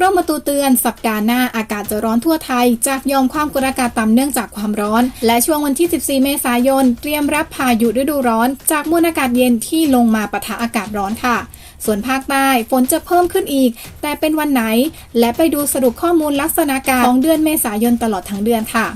กรมอุตุเตือนสัปดาห์หน้าอากาศจะร้อนทั่วไทย จากยอมความกดอากาศต่ำเนื่องจากความร้อน และช่วงวันที่ 14 เมษายน เตรียมรับพายุฤดูร้อน จากมวลอากาศเย็นที่ลงมาปะทะอากาศร้อนค่ะ ส่วนภาคใต้ฝนจะเพิ่มขึ้นอีก แต่เป็นวันไหน และไปดูสรุปข้อมูลลักษณะการของเดือนเมษายนตลอดทั้งเดือนค่ะ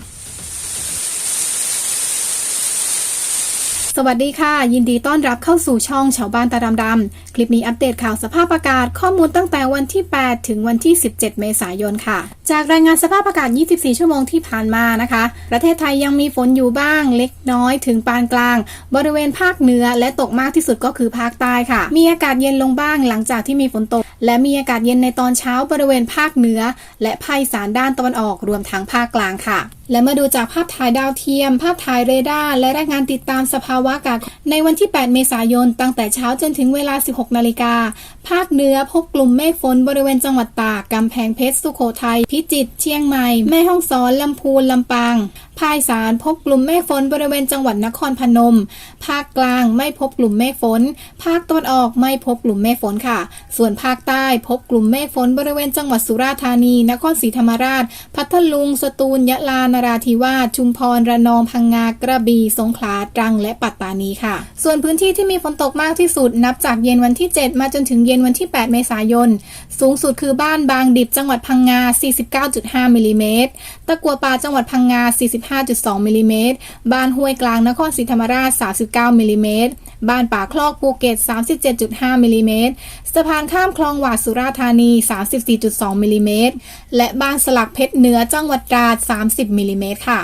สวัสดีค่ะ ยินดีต้อนรับเข้าสู่ช่องชาวบ้านตาดำดำคลิปนี้อัปเดตข่าวสภาพอากาศข้อมูลตั้งแต่วันที่ 8 ถึงวันที่ 17 เมษายนค่ะ จากรายงานสภาพอากาศ 24 ชั่วโมงที่ผ่านมานะคะ ประเทศไทยยังมีฝนอยู่บ้าง เล็กน้อยถึงปานกลาง บริเวณภาคเหนือและตกมากที่สุดก็คือภาคใต้ค่ะ มีอากาศเย็นลงบ้างหลังจากที่มีฝนตก และมีอากาศเย็นในตอนเช้าบริเวณภาคเหนือ และภาคอีสานด้านตะวันออกรวมทั้งภาคกลางค่ะ และมาดูจากภาพถ่ายดาวเทียม ภาพถ่ายเรดาร์และรายงานติดตามสภาวะอากาศในวันที่ 8 เมษายน ตั้งแต่เช้าจนถึงเวลา 16 นาฬิกา ภาคเหนือพบกลุ่มเมฆฝนบริเวณจังหวัดตาก กำแพงเพชร สุโขทัย พิจิตร เชียงใหม่ แม่ฮ่องสอน ลำพูน ลำปาง ภาคสานพบกลุ่มเมฆฝนบริเวณจังหวัดนครพนม ภาคกลางไม่พบกลุ่มเมฆฝน ภาคตะวันออกไม่พบกลุ่มเมฆฝนค่ะ ส่วนภาคใต้พบกลุ่มเมฆฝนบริเวณจังหวัดสุราษฎร์ธานี นครศรีธรรมราช พัทลุง สตูล ยะลานราธิวาสชุมพรระนองพังงากระบี่สงขลาตรังและปัตตานีค่ะ ส่วนพื้นที่ที่มีฝนตกมากที่สุดนับจากเย็นวันที่ 7 มาจนถึงเย็นวันที่ 8 เมษายน สูงสุดคือบ้านบางดิบจังหวัดพังงา 49.5มิลลิเมตรตะกัวป่าจังหวัดพังงา 45.2มิลลิเมตรบ้านห้วยกลางนครศรีธรรมราช 39มิลลิเมตรบ้านป่าคลอกภูเก็ต 37.5มิลลิเมตรสะพานข้ามคลองหวาดสุราธานี 34.2มิลลิเมตรและบ้านสลักเพชรเหนือจังหวัดตราด 30มิลลิเมตรค่ะ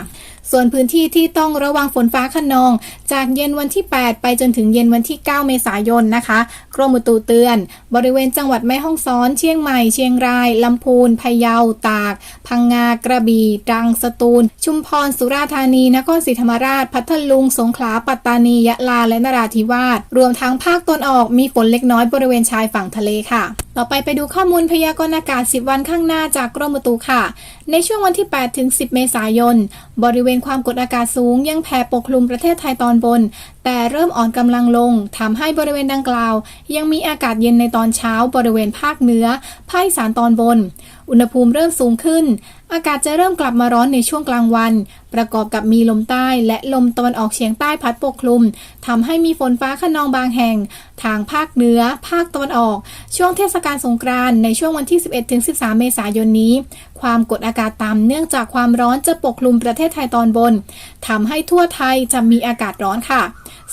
ส่วนพื้นที่ที่ต้องระวังฝนฟ้าขนอง จากเย็นวันที่ 8 ไปจนถึงเย็นวันที่ 9 เมษายนนะคะ กรมอุตุเตือน บริเวณจังหวัดแม่ฮ่องสอน เชียงใหม่ เชียงราย ลำพูน พะเยา ตาก พังงา กระบี่ตรัง สตูล ชุมพร สุราษฎร์ธานี นครศรีธรรมราช พัทลุง สงขลา ปัตตานี ยะลา และนราธิวาส รวมทั้งภาคตะวันออกมีฝนเล็กน้อยบริเวณชายฝั่งทะเลค่ะ ต่อไปไปดูข้อมูลพยากรณ์อากาศ 10 วันข้างหน้าจากกรมอุตุค่ะ ในช่วงวันที่ 8 ถึง 10 เมษายน บริเวณความกดอากาศสูงยังแผ่ปกคลุมประเทศไทยตอนบน แต่เริ่มอ่อนกำลังลงทำให้บริเวณดังกล่าว ยังมีอากาศเย็นในตอนเช้าบริเวณภาคเหนือภาคอีสานตอนบน อุณหภูมิเริ่มสูงขึ้น อากาศจะเริ่มกลับมาร้อนในช่วงกลางวัน ประกอบกับมีลมใต้และลมตะวันออกเฉียงใต้พัดปกคลุมทำให้มีฝนฟ้าขนองบางแห่ง ทางภาคเหนือ ภาคตะวันออก ช่วงเทศกาลสงกรานต์ในช่วงวันที่ 11-13 เมษายนนี้ ความกดอากาศต่ำเนื่องจากความร้อนจะปกคลุมประเทศไทยตอนบนทำให้ทั่วไทยจะมีอากาศร้อนค่ะ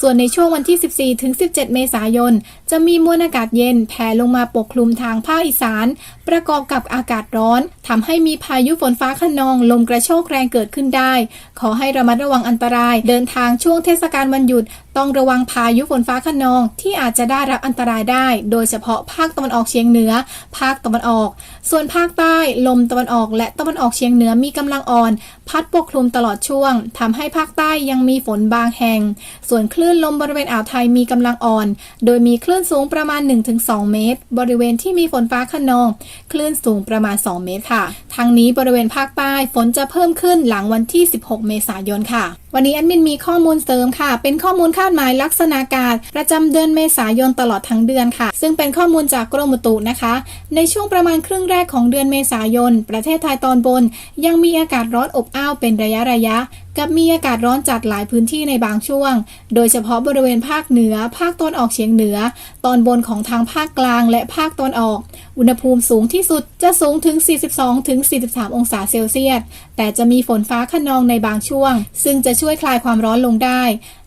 ส่วนในช่วงวันที่ 14-17 เมษายนจะมีมวลอากาศเย็นแผ่ลงมาปกคลุมทางภาคอีสาน ประกอบกับอากาศร้อนทำให้มีพายุฝนฟ้าขนอง ลมกระโชกแรงเกิดขึ้นได้ ขอให้ระมัดระวังอันตราย เดินทางช่วงเทศกาลวันหยุด ต้องระวังพายุฝนฟ้าขนองที่อาจจะได้รับอันตรายได้ โดยเฉพาะภาคตะวันออกเฉียงเหนือ ภาคตะวันออก ส่วนภาคใต้ลมตะวันออกและตะวันออกเฉียงเหนือมีกำลังอ่อน พัดปกคลุมตลอดช่วงทำให้ภาคใต้ยังมีฝนบางแห่ง ส่วนคลื่นลมบริเวณอ่าวไทยมีกำลังอ่อน โดยมีคลื่นสูงประมาณ 1-2 เมตร บริเวณที่มีฝนฟ้าขนอง คลื่นสูงประมาณ 2 เมตรค่ะทางนี้บริเวณภาคใต้ฝนจะเพิ่มขึ้นหลังวันที่ 16 เมษายนค่ะ วันนี้แอดมินมีข้อมูลเสริมค่ะ เป็นข้อมูลคาดหมายลักษณะอากาศประจำเดือนเมษายนตลอดทั้งเดือนค่ะ ซึ่งเป็นข้อมูลจากกรมอุตุนะคะ ในช่วงประมาณครึ่งแรกของเดือนเมษายน ประเทศไทยตอนบน ยังมีอากาศร้อนอบอ้าวเป็นระยะระยะ กับมีอากาศร้อนจัดหลายพื้นที่ในบางช่วง โดยเฉพาะบริเวณภาคเหนือ ภาคตะวันออกเฉียงเหนือ ตอนบนของทางภาคกลางและภาคตะวันออก อุณหภูมิสูงที่สุดจะสูงถึง 42ถึง43 องศาเซลเซียส แต่จะมีฝนฟ้าขนองในบางช่วง ซึ่งจะช่วยคลายความร้อนลงได้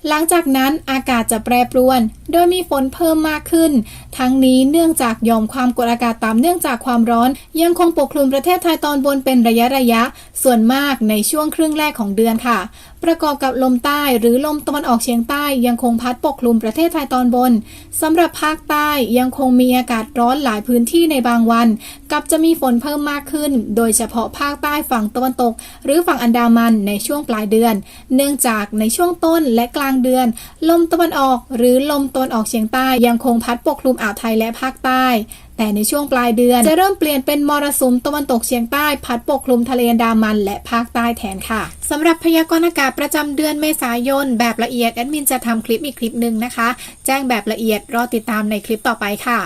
หลังจากนั้นอากาศจะแปรปรวน โดยมีฝนเพิ่มมากขึ้น ทั้งนี้เนื่องจากยอมความกดอากาศต่ำเนื่องจากความร้อน ยังคงปกคลุมประเทศไทยตอนบนเป็นระยะระยะ ส่วนมากในช่วงครึ่งแรกของเดือนค่ะประกอบกับลมใต้หรือลมตะวันออกเฉียงใต้ยังคงพัดปกคลุมประเทศไทยตอนบนสำหรับภาคใต้ยังคงมีอากาศร้อนหลายพื้นที่ในบางวัน กับจะมีฝนเพิ่มมากขึ้น โดยเฉพาะภาคใต้ฝั่งตะวันตก หรือฝั่งอันดามันในช่วงปลายเดือน เนื่องจากในช่วงต้นและกลางเดือน ลมตะวันออก หรือลมตะวันออกเฉียงใต้ยังคงพัดปกคลุมอ่าวไทยและภาคใต้ แต่ในช่วงปลายเดือน จะเริ่มเปลี่ยนเป็นมรสุมตะวันตกเฉียงใต้พัดปกคลุมทะเลดามันและภาคใต้แทนค่ะสำหรับพยากรณ์อากาศประจำเดือนเมษายน แบบละเอียดแอดมินจะทำคลิปอีกคลิปหนึ่งนะคะ แจ้งแบบละเอียดรอติดตามในคลิปต่อไปค่ะ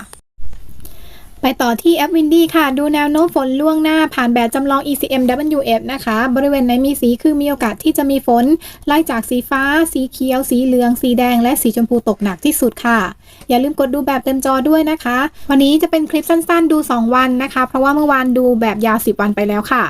ไปต่อที่แอปวินดี้ค่ะ ดูแนวโน้มฝนล่วงหน้าผ่านแบบจำลอง ECMWF นะคะ บริเวณไหนมีสีคือมีโอกาสที่จะมีฝน ไล่จากสีฟ้า สีเขียว สีเหลือง สีแดง และสีชมพูตกหนักที่สุดค่ะ อย่าลืมกดดูแบบเต็มจอด้วยนะคะ วันนี้จะเป็นคลิปสั้นๆ ดู 2 วันนะคะ เพราะว่าเมื่อวานดูแบบยาว 10 วันไปแล้วค่ะ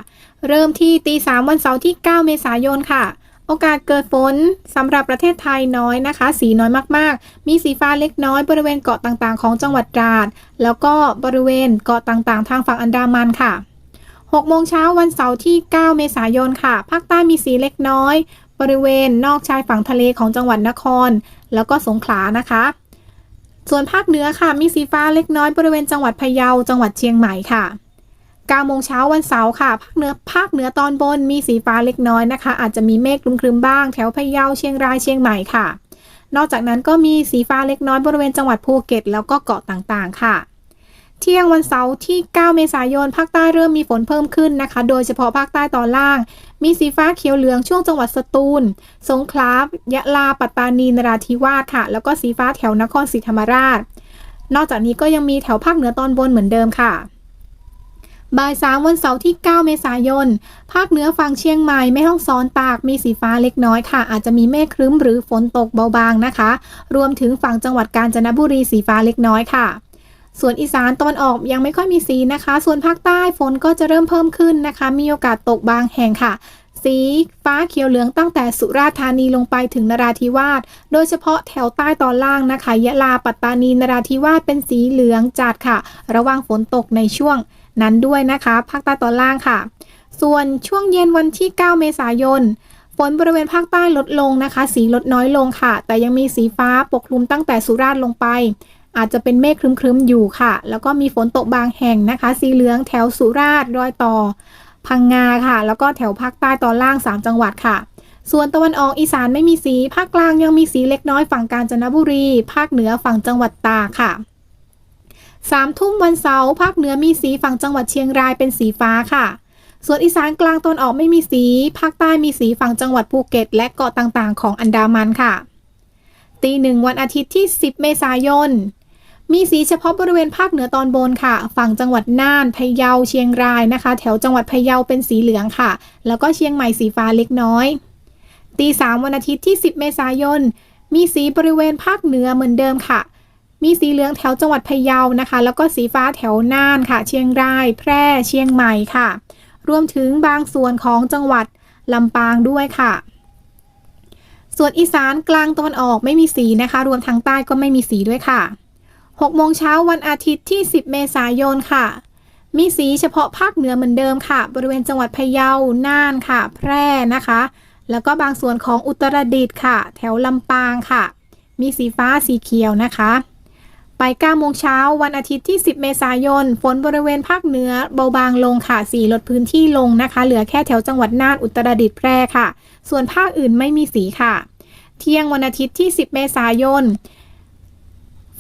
เริ่มที่ตีสามวันเสาร์ที่ 9 เมษายนค่ะ โอกาสเกิดฝนสำหรับประเทศไทยน้อยนะคะ สีน้อยมากๆ มีสีฟ้าเล็กน้อยบริเวณเกาะต่างๆ ของจังหวัดตราด แล้วก็บริเวณเกาะต่างๆ ทางฝั่งอันดามันค่ะ6โมงเช้าวันเสาร์ที่ 9 เมษายนค่ะ ภาคใต้มีสีเล็กน้อย บริเวณนอกชายฝั่งทะเลของจังหวัดนคร แล้วก็สงขลานะคะ ส่วนภาคเหนือค่ะมีสีฟ้าเล็กน้อยบริเวณจังหวัดพะเยา จังหวัดเชียงใหม่ค่ะ9โมงเช้าวันเสาร์ค่ะ ภาคเหนือภาคเหนือตอนบนมีสีฟ้าเล็กน้อยนะคะ อาจจะมีเมฆครึมๆบ้างแถวพะเยาเชียงรายเชียงใหม่ค่ะ นอกจากนั้นก็มีสีฟ้าเล็กน้อยบริเวณจังหวัดภูเก็ต แล้วก็เกาะต่างๆ ค่ะ เที่ยงวันเสาร์ที่ 9 เมษายน ภาคใต้เริ่มมีฝนเพิ่มขึ้นนะคะ โดยเฉพาะภาคใต้ตอนล่าง มีสีฟ้าเขียวเหลืองช่วงจังหวัดสตูล สงขลา ยะลา ปัตตานี นราธิวาสค่ะ แล้วก็สีฟ้าแถวนครศรีธรรมราช นอกจากนี้ก็ยังมีแถวภาคเหนือตอนบนเหมือนเดิมค่ะ บ่ายสามวันเสาร์ที่ 9 เมษายน ภาคเหนือฝั่งเชียงใหม่ แม่ฮ่องสอนตาก มีสีฟ้าเล็กน้อยค่ะ อาจจะมีเมฆครึ้มหรือฝนตกเบาบางนะคะ รวมถึงฝั่งจังหวัดกาญจนบุรีสีฟ้าเล็กน้อยค่ะ ส่วนอีสานตะวันออกยังไม่ค่อยมีสีนะคะ ส่วนภาคใต้ฝนก็จะเริ่มเพิ่มขึ้นนะคะ มีโอกาสตกบางแห่งค่ะสีฟ้าเขียวเหลืองตั้งแต่สุราษฎร์ธานีลงไปถึงนราธิวาส โดยเฉพาะแถวใต้ตอนล่างนะคะ ยะลาปัตตานีนราธิวาสเป็นสีเหลืองจัดค่ะ ระวังฝนตกในช่วงนั้นด้วยนะคะ ภาคใต้ตอนล่างค่ะ ส่วนช่วงเย็นวันที่ 9 เมษายน ฝนบริเวณภาคใต้ลดลงนะคะ สีลดน้อยลงค่ะ แต่ยังมีสีฟ้าปกคลุมตั้งแต่สุราษฎร์ลงไป อาจจะเป็นเมฆครึ้มๆอยู่ค่ะ แล้วก็มีฝนตกบางแห่งนะคะ สีเหลืองแถวสุราษฎร์รอยต่อ พังงาค่ะ แล้วก็แถวภาคใต้ตอนล่าง 3 จังหวัดค่ะ ส่วนตะวันออกอีสานไม่มีสี ภาคกลางยังมีสีเล็กน้อยฝั่งกาญจนบุรี ภาคเหนือฝั่งจังหวัดตากค่ะสามทุ่มวันเสาร์ภาคเหนือมีสีฝั่งจังหวัดเชียงรายเป็นสีฟ้าค่ะ ส่วนอีสานกลางตอนออกไม่มีสี ภาคใต้มีสีฝั่งจังหวัดภูเก็ต และเกาะต่างๆ ของอันดามันค่ะตีหนึ่งวันอาทิตย์ที่ 10 เมษายน มีสีเฉพาะบริเวณภาคเหนือตอนบนค่ะ ฝั่งจังหวัดน่านพะเยาเชียงรายนะคะ แถวจังหวัดพะเยาเป็นสีเหลืองค่ะ แล้วก็เชียงใหม่สีฟ้าเล็กน้อยตีสามวันอาทิตย์ที่ 10 เมษายน มีสีบริเวณภาคเหนือเหมือนเดิมค่ะ มีสีเหลืองแถวจังหวัดพะเยานะคะ แล้วก็สีฟ้าแถวน่านค่ะ เชียงราย แพร่เชียงใหม่ค่ะ รวมถึงบางส่วนของจังหวัดลำปางด้วยค่ะ ส่วนอีสานกลางตะวันออกไม่มีสีนะคะ รวมทางใต้ก็ไม่มีสีด้วยค่ะ 6โมงเช้าวันอาทิตย์ที่ 10 เมษายนค่ะ มีสีเฉพาะภาคเหนือเหมือนเดิมค่ะ บริเวณจังหวัดพะเยา น่านค่ะ แพร่นะคะ แล้วก็บางส่วนของอุตรดิตถ์ค่ะ แถวลำปางค่ะ มีสีฟ้าสีเขียวนะคะ ไป9โมงเช้าวันอาทิตย์ที่ 10 เมษายน ฝนบริเวณภาคเหนือเบาบางลงค่ะ สีลดพื้นที่ลงนะคะ เหลือแค่แถวจังหวัดน่าน อุตรดิตถ์แพร่ค่ะ ส่วนภาคอื่นไม่มีสีค่ะ เที่ยงวันอาทิตย์ที่ 10 เมษายน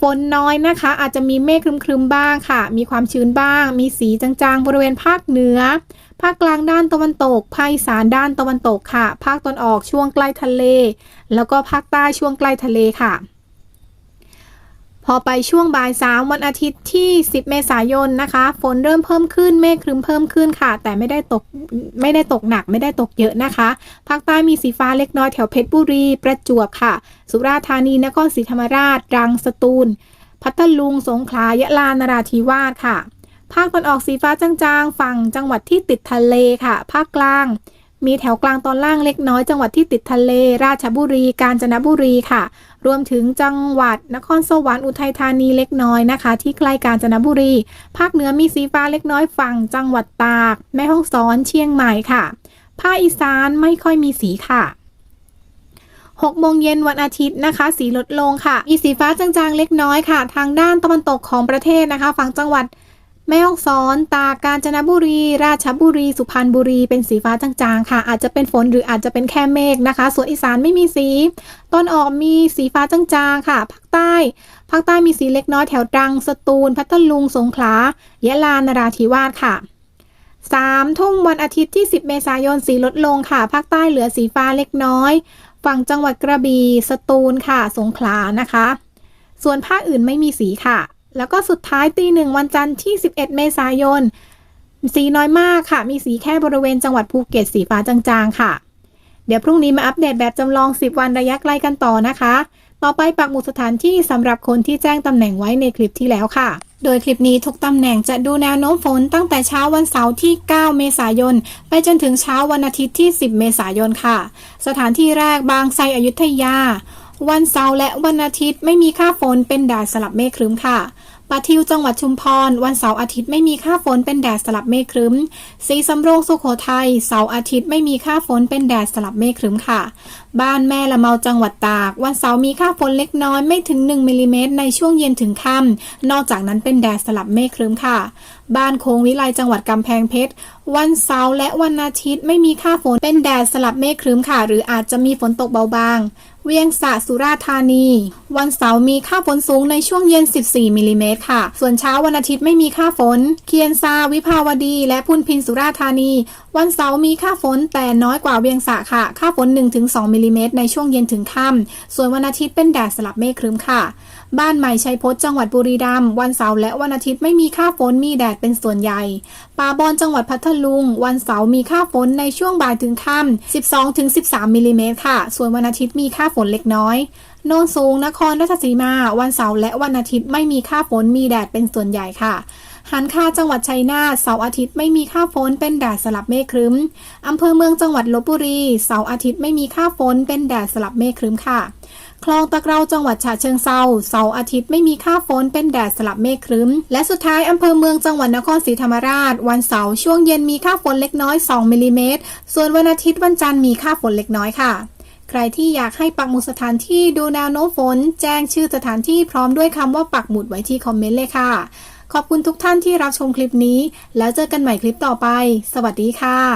ฝนน้อยนะคะ อาจจะมีเมฆครึมๆบ้างค่ะ มีความชื้นบ้าง มีสีจางๆ บริเวณภาคเหนือ ภาคกลางด้านตะวันตก ภาคอีสานด้านตะวันตกค่ะ ภาคตอนออกช่วงใกล้ทะเล แล้วก็ภาคใต้ช่วงใกล้ทะเลค่ะ พอไปช่วงบ่ายสามวันอาทิตย์ที่ 10 เมษายนนะคะ ฝนเริ่มเพิ่มขึ้นเมฆครึ้มเพิ่มขึ้นค่ะ แต่ไม่ได้ตกไม่ได้ตกหนักไม่ได้ตกเยอะนะคะ ภาคใต้มีสีฟ้าเล็กน้อยแถวเพชรบุรี ประจวบค่ะ สุราษฎร์ธานีนครศรีธรรมราชรังสตูล พัทลุงสงขลายะลานราธิวาสค่ะ ภาคตอนออกสีฟ้าจางๆ ฝั่งจังหวัดที่ติดทะเลค่ะ ภาคกลาง มีแถวกลางตอนล่างเล็กน้อยจังหวัดที่ติดทะเล ราชบุรี กาญจนบุรีค่ะ รวมถึงจังหวัดนครสวรรค์อุทัยธานีเล็กน้อยนะคะ ที่ใกล้กาญจนบุรี ภาคเหนือมีสีฟ้าเล็กน้อยฝั่งจังหวัดตาก แม่ฮ่องสอนเชียงใหม่ค่ะ ภาคอีสานไม่ค่อยมีสีค่ะ6โมงเย็นวันอาทิตย์นะคะ สีลดลงค่ะ มีสีฟ้าจางๆเล็กน้อยค่ะ ทางด้านตะวันตกของประเทศนะคะ ฝั่งจังหวัด แม่ฮ่องสอน ตากกาญจนบุรี ราชบุรี สุพรรณบุรี เป็นสีฟ้าจางๆ ค่ะ อาจจะเป็นฝนหรืออาจจะเป็นแค่เมฆนะคะ ส่วนอีสานไม่มีสี ตอนออกมีสีฟ้าจางๆ ค่ะ ภาคใต้ ภาคใต้มีสีเล็กน้อยแถวตรัง สตูล พัทลุง สงขลา ยะลา นราธิวาสค่ะสามทุ่มวันอาทิตย์ที่ 10 เมษายน สีลดลงค่ะ ภาคใต้เหลือสีฟ้าเล็กน้อย ฝั่งจังหวัดกระบี่ สตูล ค่ะ สงขลา นะคะ ส่วนภาคอื่นไม่มีสีค่ะ แล้วก็สุดท้ายตีหนึ่งวันจันทร์ที่ 11 เมษายน สีน้อยมากค่ะ มีสีแค่บริเวณจังหวัดภูเก็ตสีฟ้าจางๆ ค่ะ เดี๋ยวพรุ่งนี้มาอัปเดตแบบจำลอง 10 วันระยะไกลกันต่อนะคะ ต่อไปปักหมุดสถานที่สำหรับคนที่แจ้งตำแหน่งไว้ในคลิปที่แล้วค่ะ โดยคลิปนี้ทุกตำแหน่งจะดูแนวโน้มฝนตั้งแต่เช้าวันเสาร์ที่ 9 เมษายน ไปจนถึงเช้าวันอาทิตย์ที่ 10 เมษายนค่ะ สถานที่แรกบางไทรอยุธยา วันเสาร์และวันอาทิตย์ไม่มีค่าฝนเป็นแดดสลับเมฆครึ้มค่ะปะทิวจังหวัดชุมพร วันเสาร์อาทิตย์ไม่มีค่าฝนเป็นแดดสลับเมฆครึ้มสีสำโรงสุโขทัยเสาร์อาทิตย์ไม่มีค่าฝนเป็นแดดสลับเมฆครึ้มค่ะ บ้านแม่ละเมาจังหวัดตาก วันเสาร์มีค่าฝนเล็กน้อยไม่ถึง 1มิลลิเมตรในช่วงเย็นถึงค่ำนอกจากนั้นเป็นแดดสลับเมฆครึ้มค่ะ บ้านโค้งวิไลจังหวัดกำแพงเพชรวันเสาร์และวันอาทิตย์ไม่มีค่าฝนเป็นแดดสลับเมฆครึ้มค่ะ หรืออาจจะมีฝนตกเบาบาง เวียงสะสุราษฎร์ธานี วันเสาร์มีค่าฝนสูงในช่วงเย็น 14 มิลลิเมตรค่ะ ส่วนเช้าวันอาทิตย์ไม่มีค่าฝน เคียนซา วิภาวดี และพุนพินสุราษฎร์ธานี วันเสาร์มีค่าฝนแต่น้อยกว่าเวียงสะค่ะ ค่าฝน 1-2มิลลิเมตรในช่วงเย็นถึงค่ำส่วนวันอาทิตย์เป็นแดดสลับเมฆครึ้มค่ะ บ้านใหม่ชัยพจน์จังหวัดบุรีรัมย์วันเสาร์และวันอาทิตย์ไม่มีค่าฝนมีแดดเป็นส่วนใหญ่ ป่าบอนจังหวัดพัทลุง วันเสาร์มีค่าฝนในช่วงบ่ายถึงค่ำ12-13มิลลิเมตรค่ะ ส่วนวันอาทิตย์มีค่าฝนเล็กน้อยโนนสูงนครราชสีมา วันเสาร์และวันอาทิตย์ไม่มีค่าฝนมีแดดเป็นส่วนใหญ่ค่ะหันคาจังหวัดชัยนาทเสาร์อาทิตย์ไม่มีค่าฝนเป็นแดดสลับเมฆครึ้มอำเภอเมืองจังหวัดลบบุรีเสาร์อาทิตย์ไม่มีค่าฝนเป็นแดดสลับเมฆครึ้มค่ะ คลองตะเกราจังหวัดฉะเชิงเซาเสาร์อาทิตย์ไม่มีค่าฝนเป็นแดดสลับเมฆครึ้ม และสุดท้ายอำเภอเมืองจังหวัดนครศรีธรรมราช วันเสาร์ช่วงเย็นมีค่าฝนเล็กน้อย 2 มิลลิเมตร ส่วนวันอาทิตย์วันจันทร์มีค่าฝนเล็กน้อยค่ะ ใครที่อยากให้ปักหมุดสถานที่ดูแนวโน้มฝน แจ้งชื่อสถานที่พร้อมด้วยคำว่าปักหมุดไว้ที่คอมเมนต์เลยค่ะ ขอบคุณทุกท่านที่รับชมคลิปนี้ แล้วเจอกันใหม่คลิปต่อไป สวัสดีค่ะ